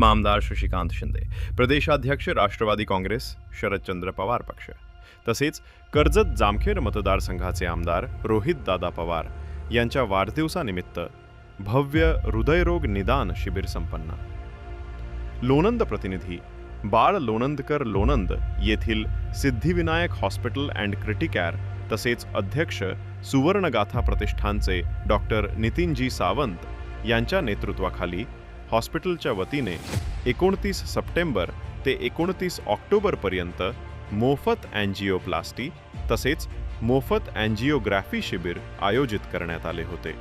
मामदार आमदार शशिकांत शिंदे प्रदेशाध्यक्ष राष्ट्रवादी काँग्रेस शरदचंद्र पवार पक्ष. तसेच कर्जत जामखेड मतदारसंघाचे आमदार रोहित दादा पवार यांच्या वाढदिवसानिमित्त भव्य हृदयरोग निदान शिबिर संपन्न. लोणंद प्रतिनिधी बाळ लोणंदकर लोणंद येथील सिद्धिविनायक हॉस्पिटल अँड क्रिटिकॅर तसेच अध्यक्ष सुवर्णगाथा प्रतिष्ठानचे डॉक्टर नितीनजी सावंत यांच्या नेतृत्वाखाली हॉस्पिटलच्या वतीने एकोणतीस सप्टेंबर ते एकोणतीस ऑक्टोबरपर्यंत मोफत अँजिओप्लास्टी तसेच मोफत अँजिओग्राफी शिबिर आयोजित करण्यात आले होते.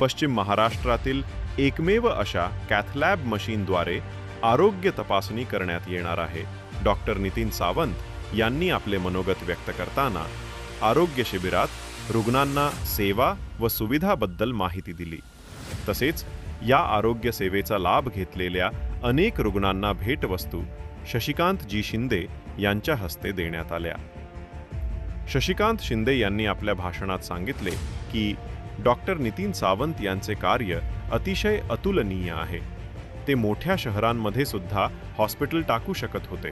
पश्चिम महाराष्ट्रातील एकमेव अशा कॅथलॅब मशीनद्वारे आरोग्य तपासणी करण्यात येणार आहे. डॉक्टर नितीन सावंत यांनी आपले मनोगत व्यक्त करताना आरोग्य शिबिरात रुग्णांना सेवा व सुविधाबद्दल माहिती दिली. तसेच या आरोग्य सेवेचा लाभ घेतलेल्या अनेक रुग्णांना भेटवस्तू शशिकांत जी शिंदे यांच्या हस्ते देण्यात आल्या. शशिकांत शिंदे यांनी आपल्या भाषणात सांगितले की डॉक्टर नितीन सावंत यांचे कार्य अतिशय अतुलनीय आहे. ते मोठ्या शहरांमध्ये सुद्धा हॉस्पिटल टाकू शकत होते.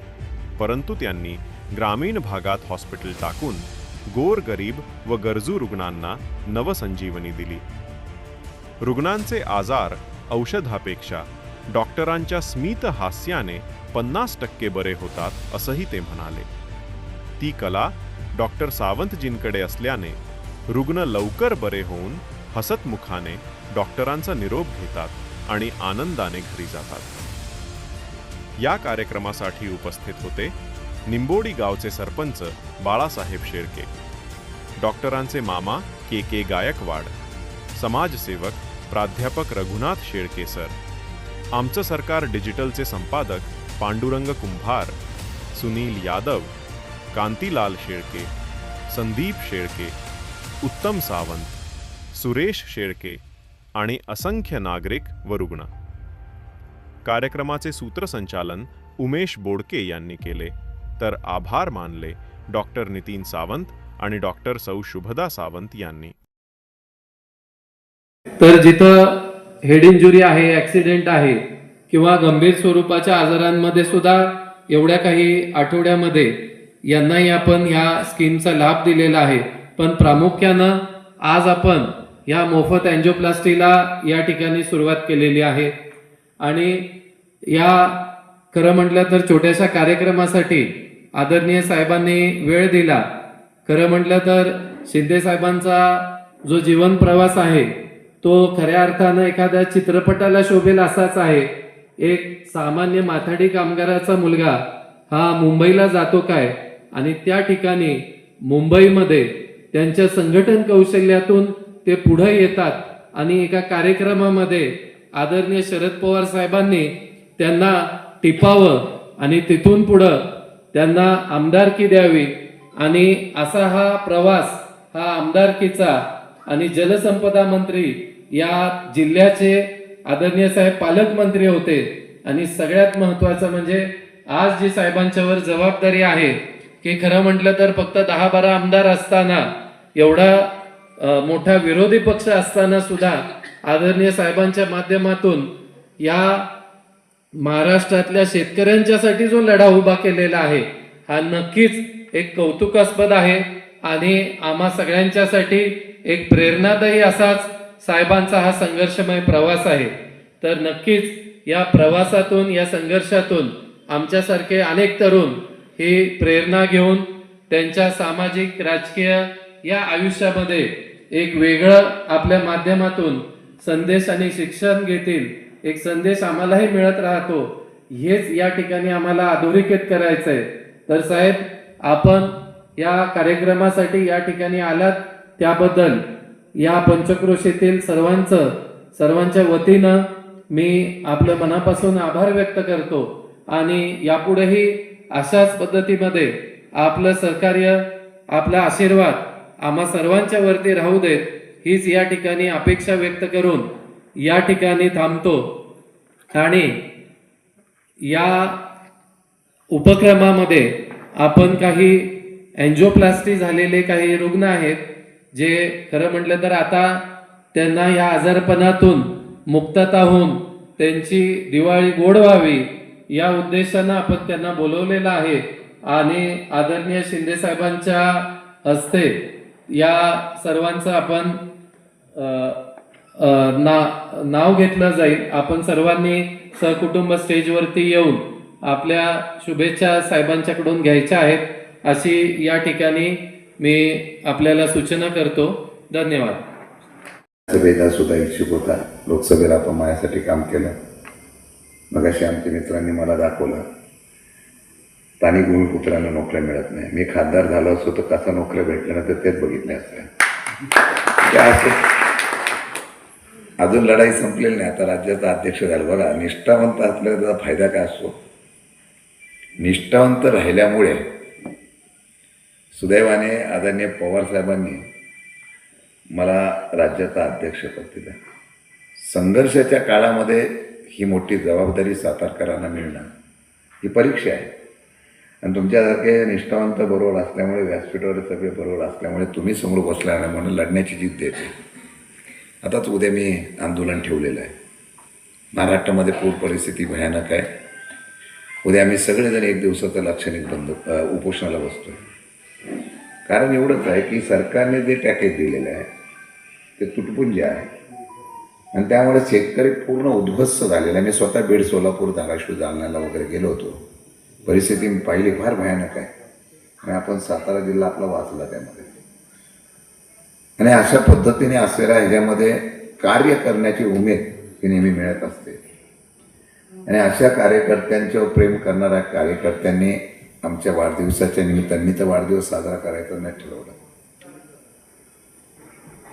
परंतु त्यांनी ग्रामीण भागात हॉस्पिटल टाकून गोरगरीब व गरजू रुग्णांना नवसंजीवनी दिली. रुग्णांचे आजार औषधापेक्षा. डॉक्टरांच्या स्मित हास्याने पन्नास टक्के बरे होतात असंही ते म्हणाले. ती कला डॉक्टर सावंतजींकडे असल्याने रुग्ण लवकर बरे होऊन हसतमुखाने डॉक्टरांचा निरोप घेतात आणि आनंदाने घरी जातात. या कार्यक्रमासाठी उपस्थित होते निंबोडी गावचे सरपंच बाळासाहेब शेळके डॉक्टरांचे मामा के के गायकवाड. समाजसेवक प्राध्यापक रघुनाथ शेळके सर आमचं सरकार डिजिटलचे संपादक पांडुरंग कुंभार सुनील यादव कांतीलाल शेळके संदीप शेळके उत्तम सावंत सुरेश शेळके आणि असंख्य नागरिक व रुग्ण. कार्यक्रमाचे सूत्रसंचालन उमेश बोडके यांनी केले तर आभार मानले डॉक्टर नितीन सावंत आणि डॉक्टर सौ शुभदा सावंत यांनी. तर जिथं हेड इंजुरी आहे ॲक्सिडेंट आहे किंवा गंभीर स्वरूपाच्या आजारांमध्ये सुद्धा एवढ्या काही आठवड्यामध्ये यांनाही आपण ह्या स्कीमचा लाभ दिलेला आहे. पण प्रामुख्यानं आज आपण या मोफत अँजिओप्लास्टीला या ठिकाणी सुरुवात केलेली आहे. आणि या खरं म्हटलं तर छोट्याशा कार्यक्रमासाठी आदरणीय साहेबांनी वेळ दिला. खरं म्हटलं तर शिंदे साहेबांचा जो जीवन प्रवास आहे तो खऱ्या अर्थानं एखाद्या चित्रपटाला शोभेल असाच आहे. एक सामान्य माथाडी कामगाराचा मुलगा हा मुंबईला जातो काय? आणि त्या ठिकाणी मुंबईमध्ये त्यांच्या संघटन कौशल्यातून ते पुढे येतात आणि एका कार्यक्रमामध्ये आदरणीय शरद पवार साहेबांनी त्यांना टिपावं आणि तिथून पुढं त्यांना आमदारकी द्यावी. आणि असा हा प्रवास हा आमदारकीचा आणि जलसंपदा मंत्री या जिल्ह्याचे आदरणीय साहेब पालकमंत्री होते. आणि सगळ्यात महत्वाचं म्हणजे आज जी साहेबांच्यावर जबाबदारी आहे की खरं म्हटलं तर फक्त दहा बारा आमदार असताना एवढा मोठा विरोधी पक्ष असताना सुद्धा आदरणीय साहेबांच्या माध्यमातून या महाराष्ट्रातल्या शेतकऱ्यांच्यासाठी जो लढा उभा केलेला आहे हा नक्कीच एक कौतुकास्पद आहे आणि आम्हा सगळ्यांच्यासाठी एक प्रेरणादायी असाच साहेबांचा हा संघर्षमय प्रवास आहे. तर नक्कीच या प्रवासातून या संघर्षातून आमच्यासारखे अनेक तरुण ही प्रेरणा घेऊन त्यांच्या सामाजिक राजकीय या आयुष्यामध्ये एक वेगळं आपल्या माध्यमातून संदेश आणि शिक्षण घेतील एक संदेश आम्हालाही मिळत राहतो हेच या ठिकाणी आम्हाला अधोरेखित करायचं आहे तर साहेब आपण या कार्यक्रमासाठी या ठिकाणी आलात त्याबद्दल या पंचक्रोशीतील सर्वांचं सर्वांच्या वतीनं मी आपलं मनापासून आभार व्यक्त करतो. आणि यापुढेही अशाच पद्धतीमध्ये आपलं सहकार्य आपला आशीर्वाद आम्हा सर्वांच्या वरती राहू देत हीच या ठिकाणी अपेक्षा व्यक्त करून या ठिकाणी थांबतो. आणि या उपक्रमामध्ये आपण काही अँजिओप्लास्टी झालेले काही रुग्ण आहेत जे खरं म्हटलं तर आता त्यांना या आजारपणातून मुक्तता होऊन त्यांची दिवाळी गोड व्हावी या उद्देशानं आपण त्यांना बोलवलेलं आहे. आणि आदरणीय शिंदे साहेबांच्या हस्ते या सर्वांचं आपण ना नाव घेतलं जाईल. आपण सर्वांनी सहकुटुंब स्टेजवरती येऊन आपल्या शुभेच्छा साहेबांच्याकडून घ्यायच्या आहेत अशी या ठिकाणी मी आपल्याला सूचना करतो. धन्यवाद. सभेला सुद्धा इच्छुक होता. लोकसभेला आपण माझ्यासाठी काम केलं. मग अशी आमच्या मित्रांनी मला दाखवलं. स्थानिक भूमिपुत्रांना नोकऱ्या मिळत नाही. मी खासदार झालो असतो तर कसा नोकऱ्या भेटल्या ना तर तेच बघितले असत्या अजून लढाई संपलेली नाही. आता राज्याचा अध्यक्ष झाला. बघा निष्ठावंत असल्याचा त्याचा फायदा काय असतो? निष्ठावंत राहिल्यामुळे सुदैवाने आदरणीय पवार साहेबांनी मला राज्याचा अध्यक्षपद दिलं. संघर्षाच्या काळामध्ये ही मोठी जबाबदारी सातारकरांना मिळणं ही परीक्षा आहे. आणि तुमच्यासारखे निष्ठावंत बरोबर असल्यामुळे व्यासपीठावर सगळे बरोबर असल्यामुळे तुम्ही समोर बसला नाही म्हणून लढण्याची जिद्द येते आताच उद्या मी आंदोलन ठेवलेलं आहे. महाराष्ट्रामध्ये पूर परिस्थिती भयानक आहे. उद्या आम्ही सगळेजण एक दिवसाचं लाक्षणिक बंद उपोषणाला बसतो आहे कारण एवढंच आहे की सरकारने जे पॅकेज दिलेलं आहे ते तुटपुंजे आहे. आणि त्यामुळे शेतकरी पूर्ण उद्ध्वस्त झालेला आहे. मी स्वतः बीड सोलापूर धाराशिव जालन्याला वगैरे गेलो होतो. परिस्थिती मी पाहिली फार भयानक आहे. आणि आपण सातारा जिल्हा आपला वाचला त्यामध्ये. आणि अशा पद्धतीने असलेल्या ह्याच्यामध्ये कार्य करण्याची उमेद ही नेहमी मिळत असते. आणि अशा कार्यकर्त्यांच्यावर प्रेम करणाऱ्या कार्यकर्त्यांनी आमच्या वाढदिवसाच्या निमित्ताने मी तर वाढदिवस साजरा करायचा नाही ठरवलं.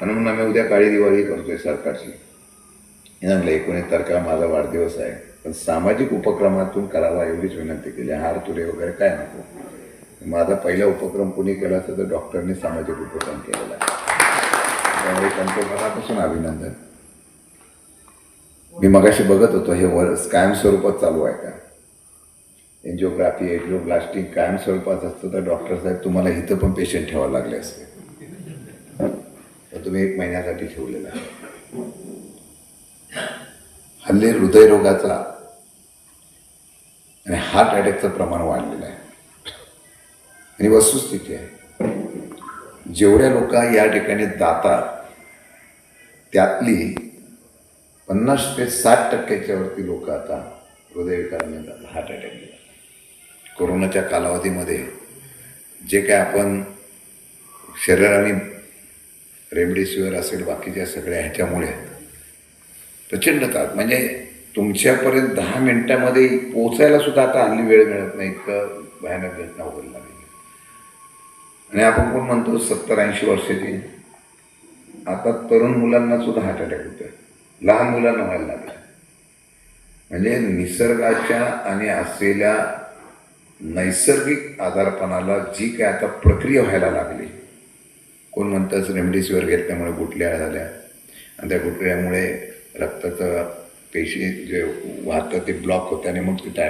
म्हणून आम्ही उद्या काळी दिवाळी करतोय सरकारची. हे म्हणलं एकोणीस तारखेला माझा वाढदिवस आहे. पण सामाजिक उपक्रमातून करावा एवढीच विनंती केली. हार तुरे वगैरे काय नको. माझा पहिला उपक्रम कुणी केला असता तर डॉक्टरनी सामाजिक उपक्रम केलेला आहे. त्यामुळे त्यांचं मनापासून अभिनंदन. मी मगाशी बघत होतो हे वर कायम स्वरूपात चालू आहे का? एन्जिओग्राफी एन्जिओब्लास्टिंग कायम स्वरूपात असतं तर डॉक्टर साहेब तुम्हाला इथं पण पेशंट ठेवावं लागले असते. तर तुम्ही एक महिन्यासाठी ठेवलेला आहे. हल्ली हृदयरोगाचा आणि हार्ट अटॅकचं प्रमाण वाढलेलं आहे. आणि वस्तुस्थिती आहे. जेवढ्या लोक या ठिकाणी जातात त्यातली पन्नास ते साठ टक्क्याच्या वरती लोक आता हृदयविकाराने जातात हार्ट अटॅक कोरोनाच्या कालावधीमध्ये जे काय आपण शरीराने रेमडेसिवीर असेल बाकीच्या सगळ्या ह्याच्यामुळे प्रचंड त्रास म्हणजे तुमच्यापर्यंत दहा मिनटामध्ये पोचायला सुद्धा आता हल्ली वेळ मिळत नाही इतकं भयानक घटना वगैरे लागली. आणि आपण कोण म्हणतो सत्तर ऐंशी वर्षाची आता तरुण मुलांना सुद्धा हार्ट अटॅक होतोय. लहान मुलांना व्हायला लागला म्हणजे निसर्गाच्या आणि असलेल्या नैसर्गिक आजारपणाला जी काय आता प्रक्रिया व्हायला लागली कोण म्हणतंच रेमडेसिवीर घेतल्यामुळे गुटल्या झाल्या. आणि त्या गुटल्यामुळे रक्ताचं पेशी जे वाहतं ते ब्लॉक होतं आणि मग तिथं